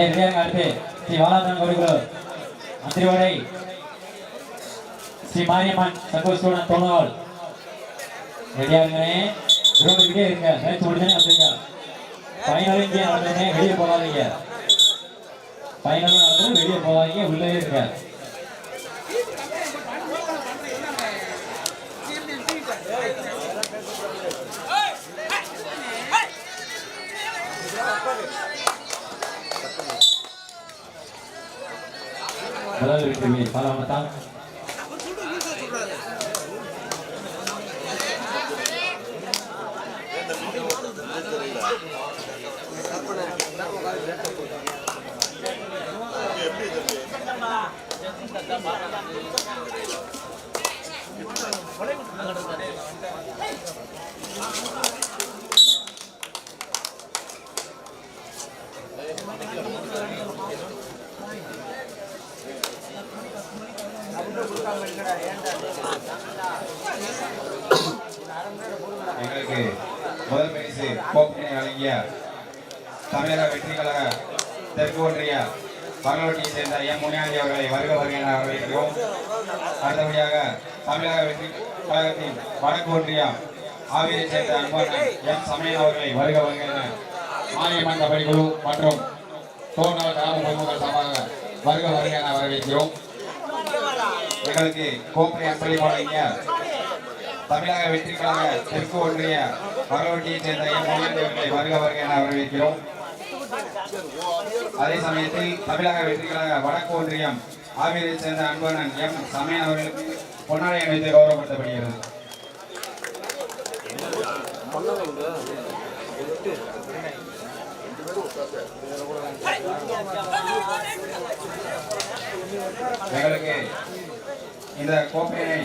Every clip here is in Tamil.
ரெடியாக அடுத்து ஸ்ரீ வாலாதன் குருகுரு மந்திரிவாடை ஸ்ரீ மாரியம்மன் சகோஸ்வரன் தோணுவாள் ரெடியாகுங்கண்ணே கிரௌண்டுக்கிட்டே இருங்க மேட்ச் முடிஞ்சே வந்துருங்க ஃபைனல் இங்கே நடந்துங்க வெளியே போகாதீங்க ஃபைனலும் நடந்து வெளியே போகாதீங்க உள்ளே இருங்க Thank you. முதல் வெற்றி பாலாமத்தான் எங்களுக்கு முதல் பரிசு கோப்பினை வழங்கிய தமிழக வெற்றி கழக தெற்கு ஒன்றிய பரலோட்டியை சேர்ந்த எம் முனியாண்டி அவர்களை வருக வருக என வரவேற்கிறோம். அடுத்தபடியாக தமிழக வெற்றி கழகத்தின் வடக்கு ஒன்றியம் ஆவியை சேர்ந்த அன்பண்ணன் எம் சமயன் அவர்களை வருக வருக என மாரியம்மன் மற்றும் தோன்றால் கிராம பொதுமக்கள் சார்பாக வருக வருக என வரவேற்கிறோம். எங்களுக்கு கோப்பை அன்பளி வழங்கிய தமிழக வெற்றி தெற்கு ஒன்றிய வரவட்டியைச் சேர்ந்த எம் வருக வருக என வரவேற்கிறோம். அதே சமயத்தில் தமிழக வெற்றிக்காக வடக்கு ஒன்றியம் ஆவியைச் சேர்ந்த அன்பனன் எம் சமயன் அவர்களுக்கு பொன்னாடை அணிவித்து கௌரவப்படுத்தப்படுகிறது. எங்களுக்கு இந்த கோப்பையை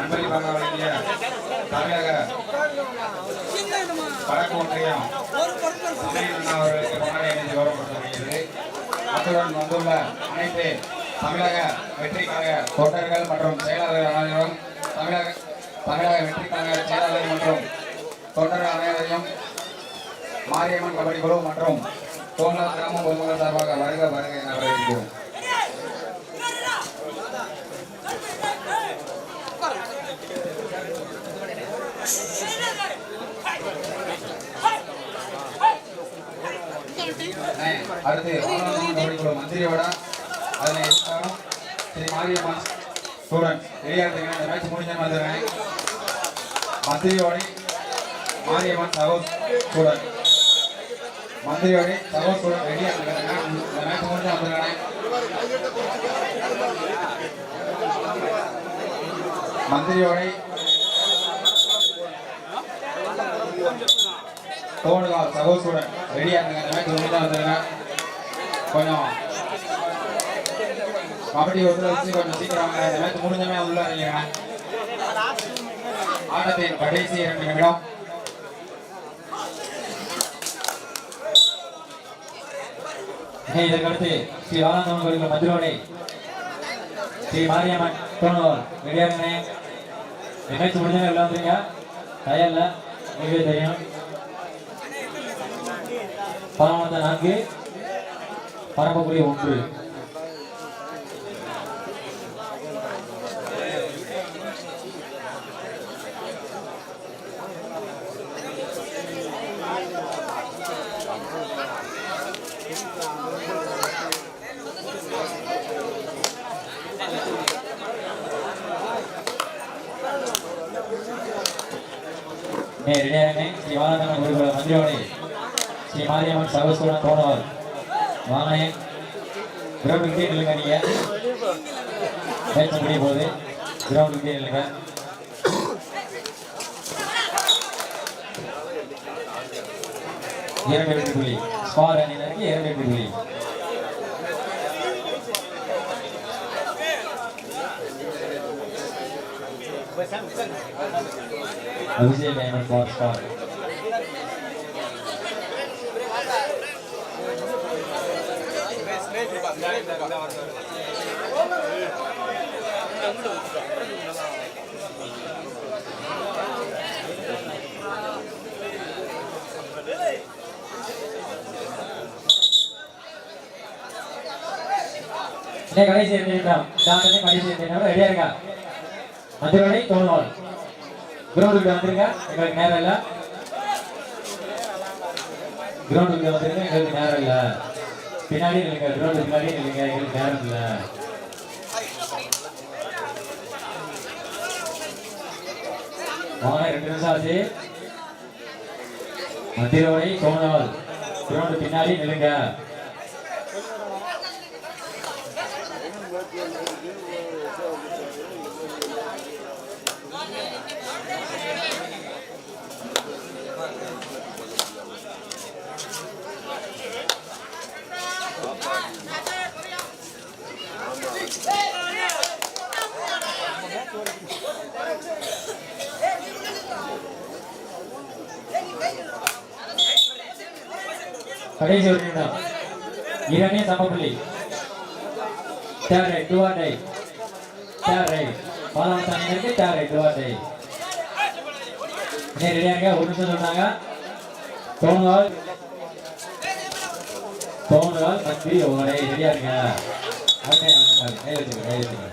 அன்பளிப்பாக வழங்கிய தமிழக வடக்கு ஒன்றியம் அவர்களுக்கு பொன்னாடை அணிவித்து கௌரவப்படுத்தப்படுகிறது. அத்துடன் வந்துள்ள அனைத்து தமிழக வெற்றிக்காக தொண்டர்கள் மற்றும் செயலாளர்கள் அனைவரும் தமிழக தமிழக வெற்றிக்காக செயலாளர் மற்றும் தொண்டர்கள் அனைவரையும் மாரியம்மன் கபடி குழு மற்றும் தோமலா கிராம பொதுமக்கள் சார்பாக வருக வருக என வரவேற்கிறோம். அடுத்து ஆனந்தம் மந்திரியோட அதனை எதிர்த்தாலும் ஸ்ரீ மாரியம்மன் ஸ்டூடெண்ட் ரெடியாக இந்த மேட்ச் முடிஞ்சு வந்துடுறேன் மந்திரியோட மாரியம்மன் சகோ ஸ்டூடெண்ட் மந்திரியோட சகோ ஸ்டூடெண்ட் ரெடியாக இந்த மேட்ச் தோணுகால் சகோசூடன் ஸ்டூடெண்ட் ரெடியாக இருக்காங்க. இந்த மேட்ச் முடிஞ்சு வந்துடுங்க கொஞ்சம் கபடி ஒத்துழைச்சு கொஞ்சம் சீக்கிரம் இந்த மேட்ச் முடிஞ்சமே உள்ள இறங்கிடுங்க ஆட்டத்தின் கடைசி இரண்டு நிமிடம். இதற்கடுத்து ஸ்ரீ ஆனந்தம் கோயில் மதுரோடை ஸ்ரீ மாரியம்மன் தோணுவாள் ரெடியாகுங்கண்ணே மேட்ச் முடிஞ்சவங்க எல்லாம் வந்துருங்க. தயாரில் உங்களுக்கே தெரியும். பரமத்த நான்கு பரமக்குடி ஒன்று. நே ரெடியாகுங்க ஸ்ரீ வாலாந்தவன் கோரிக்குழு ஸ்ரீ மாரியம்மன் சகோஸ்வரன் தோணுவாள் வாங்கண்ணே கிரவுண்டுக்கிட்டே இல்லைங்க நீங்கள் மேட்ச் முடிய போகுது கிரவுண்டுக்கிட்டே இல்லைங்க இரண்டு எட்டு புள்ளி. ஸ்பார் அணியினருக்கு இரண்டு எட்டு புள்ளி. அபிஷேக் டைமண்ட் ஃபார் ஸ்பார் இன்னைக்கு கடை நிமிடம் டாக்டரே கடைசி நிமிடம் ரெடியா இருக்கா மதுரை தோணுவாள் கிரவுண்டுக்கு வந்துருங்க எங்களுக்கு நேரம் இல்லை கிரவுண்டுக்கு வந்துருங்க எங்களுக்கு நேரம் இல்லை பின்னாடி இல்லைங்க கிரவுண்டு பின்னாடி இல்லைங்க எங்களுக்கு நேரம் இல்ல வாங்க ரெண்டு நிமிஷம் ஆச்சு. மத்தியரோடை தோணுவாள் கிரவுண்டு பின்னாடி நில்லுங்க. கடைசி ஒரு நிமிடம் இரண்டே சமப்புள்ளி. Third raid do or die third raid பாலாவன் அணியினருக்கு third raid do or die இன்னும் ரெடியா இருக்க? ஒரு நிமிஷம் சொன்னாங்க. தோணுவால் தோணுவால் பத்தி உங்களை ரெடியா இருங்க கை வச்சுங்க கை வச்சுங்க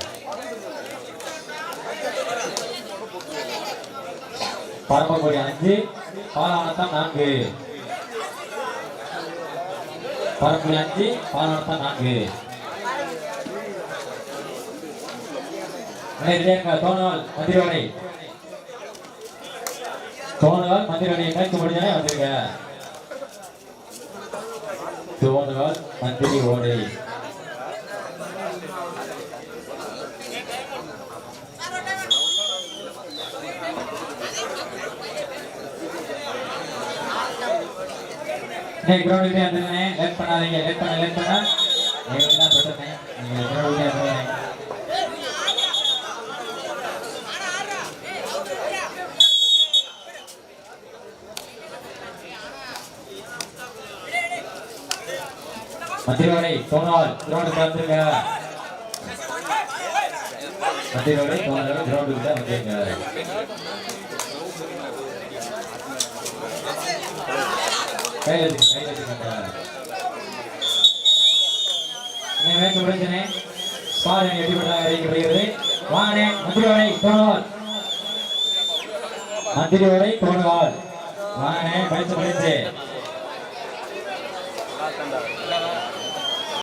பரமக்குடி அஞ்சு பாலாவனத்தான் நான்கு. பரப்புல அஞ்சு பாலாவனத்தான் நான்கு தோணுவால் மந்திரவாடி தோணுவால் மந்திரவாடி மேற்கு முடிஞ்சாலே வந்துருங்க தோணுவால் மந்திரி ஓடை. நீங்க கிரவுண்டுக்கே வந்துருங்க லேட் பண்ணாதீங்க லேட் பண்ண லேட் பண்ணா. எங்களுக்கு தான் பிரச்சனை நீங்க கிரவுண்டுக்கே வந்துருங்க. தான் வந்துருங்க. கையில் வச்சுக்க கையில் வச்சுக்கோங்க இன்னும் மேட்ச் முடிஞ்சனே அறிவிக்கப்படுகிறது வாங்கனே மந்திரிவாடை தோணுவால் மந்திரிவாடை